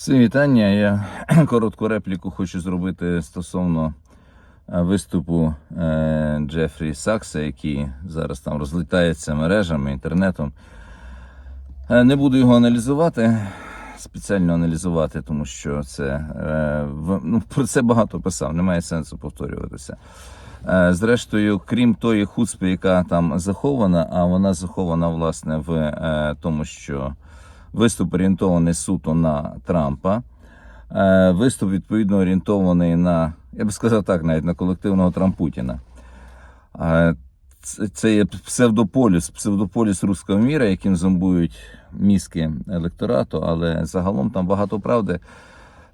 Всі вітання. Я коротку репліку хочу зробити стосовно е, виступу е, Джефрі Сакса, який зараз там розлітається мережами, інтернетом. Е, Не буду його аналізувати, спеціально аналізувати, тому що це ну, про це багато писав, немає сенсу повторюватися. Зрештою, крім тої хуцпи, яка там захована, а вона захована власне в тому, що виступ орієнтований суто на Трампа. Е, Виступ відповідно орієнтований на, я би сказав так, навіть на колективного Трампутіна. Е, Це, є псевдополіс, псевдополіс руського міра, яким зомбують мізки електорату, але загалом там багато правди.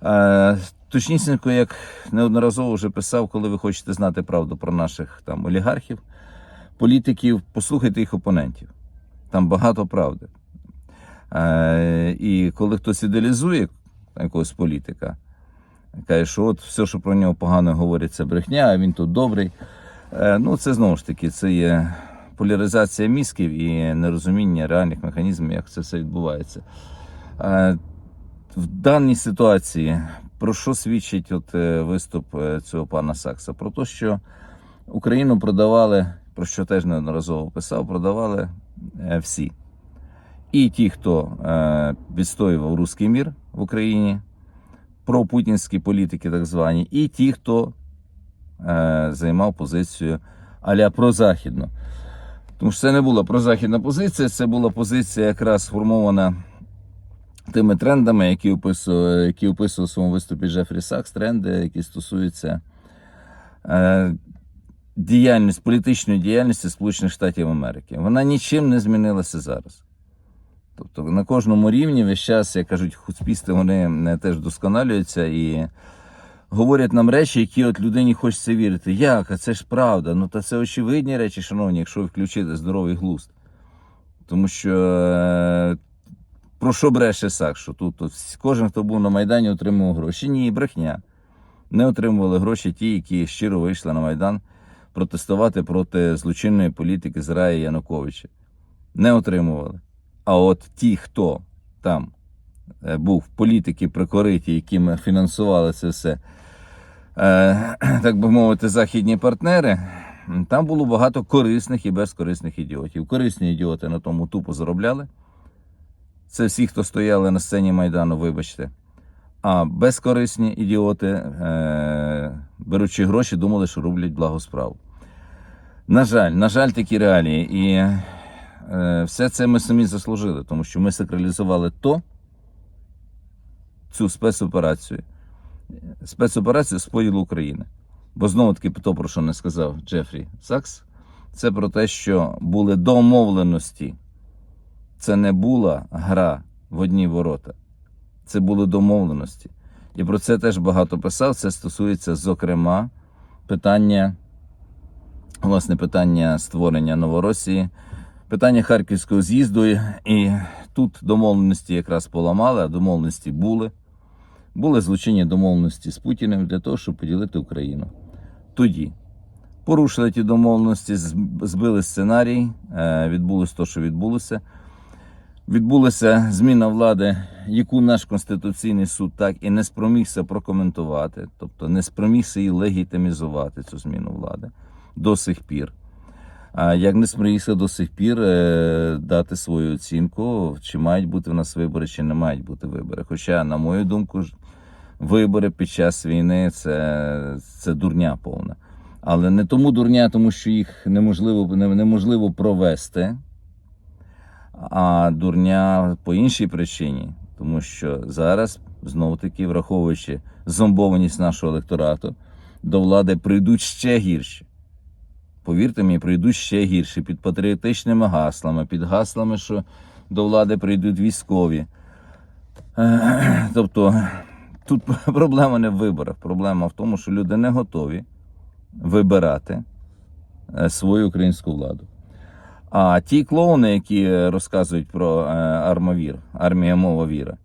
Е, Точнісінько, як неодноразово вже писав, коли ви хочете знати правду про наших там олігархів, політиків, послухайте їх опонентів. Там багато правди. Е, і коли хтось ідеалізує якогось політика, каже, що от все, що про нього погано говорять, це брехня, а він тут добрий. Е, ну, це знову ж таки, це є поляризація мізків і нерозуміння реальних механізмів, як це все відбувається. Е, в даній ситуації про що свідчить от виступ цього пана Сакса? Про те, що Україну продавали, про що теж неодноразово писав, продавали всі. І ті, хто е, відстоював руський мір в Україні, пропутінські політики, так звані, і ті, хто е, займав позицію аля прозахідну. Тому що це не була прозахідна позиція, це була позиція якраз сформована тими трендами, які описував, які описував у своєму виступі Джефрі Сакс, тренди, які стосуються е, діяльність, політичної діяльності Сполучених Штатів Америки. Вона нічим не змінилася зараз. Тобто на кожному рівні весь час, як кажуть, хуцпісти, вони не теж вдосконалюються і говорять нам речі, які от людині хочеться вірити. Як? А це ж правда. Ну та це очевидні речі, шановні, якщо ви включите здоровий глузд. Тому що е, про що бреше Сак? Що тут, всі- кожен, хто був на Майдані, отримував гроші. Ні, брехня. Не отримували гроші ті, які щиро вийшли на Майдан протестувати проти злочинної політики Зрая Януковича. Не отримували. А от ті, хто там е, був політики прикориті, якими фінансували це все, е, так би мовити, західні партнери, там було багато корисних і безкорисних ідіотів. Корисні ідіоти на тому тупо заробляли. Це всі, хто стояли на сцені Майдану, вибачте. А безкорисні ідіоти, е, беручи гроші, думали, що роблять благу справу. На жаль, на жаль, такі реалії. І все це ми самі заслужили, тому що ми сакралізували то, цю спецоперацію, спецоперацію з України. Бо знову таки то, про що не сказав Джефрі Сакс, це про те, що були домовленості. Це не була гра в одні ворота. Це були домовленості. І про це теж багато писав. Це стосується, зокрема, питання, власне, питання створення Новоросії, питання Харківського з'їзду. І тут домовленості якраз поламали, а домовленості були. Були злочинні домовленості з Путіним для того, щоб поділити Україну. Тоді порушили ті домовленості, збили сценарій, е, відбулося те, що відбулося. Відбулася зміна влади, яку наш Конституційний суд так і не спромігся прокоментувати, тобто не спромігся її легітимізувати, цю зміну влади до сих пір. А як не спромігся до сих пір е, дати свою оцінку, чи мають бути в нас вибори, чи не мають бути вибори. Хоча, на мою думку, вибори під час війни це, це дурня повна. Але не тому дурня, тому що їх неможливо, не- неможливо провести а дурня по іншій причині, тому що зараз знову таки, враховуючи зомбованість нашого електорату, до влади прийдуть ще гірші. Повірте мені, прийдуть ще гірші під патріотичними гаслами, під гаслами, що до влади прийдуть військові. Е, Тобто тут проблема не в виборах, проблема в тому, що люди не готові вибирати е, свою українську владу. А ті клоуни, які розказують про е, армавір, армія мова віра,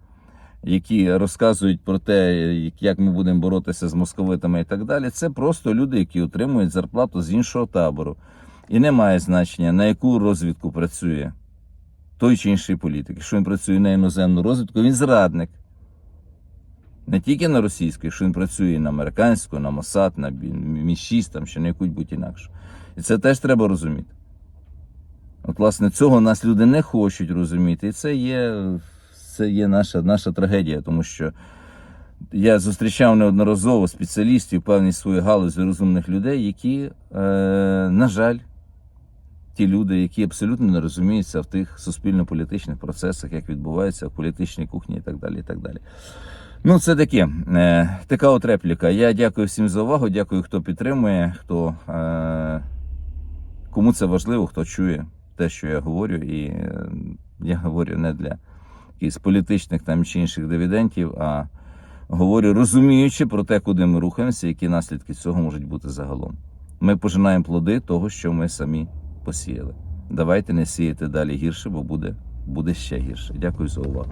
які розказують про те, як- ми будемо боротися з московитами і так далі, це просто люди, які отримують зарплату з іншого табору. І не має значення, на яку розвідку працює той чи інший політик. Якщо він працює на іноземну розвідку, він зрадник. Не тільки на російську, якщо він працює на американську, на Мосад, на Мі-6, там ще на яку-будь інакшу. І це теж треба розуміти. От, власне, цього нас люди не хочуть розуміти. І це є, це є наша, наша трагедія, тому що я зустрічав неодноразово спеціалістів певній своїй галузі розумних людей, які, е, на жаль, ті люди, які абсолютно не розуміються в тих суспільно-політичних процесах, як відбувається в політичній кухні і так далі. І так далі. Ну, це таке, е, така от репліка. Я дякую всім за увагу, дякую, хто підтримує, хто, е, кому це важливо, хто чує те, що я говорю. І е, я говорю не для якихось політичних там чи інших дивідентів, а говорю, розуміючи про те, куди ми рухаємося, які наслідки цього можуть бути загалом. Ми пожинаємо плоди того, що ми самі посіяли. Давайте не сіяти далі гірше, бо буде, буде ще гірше. Дякую за увагу.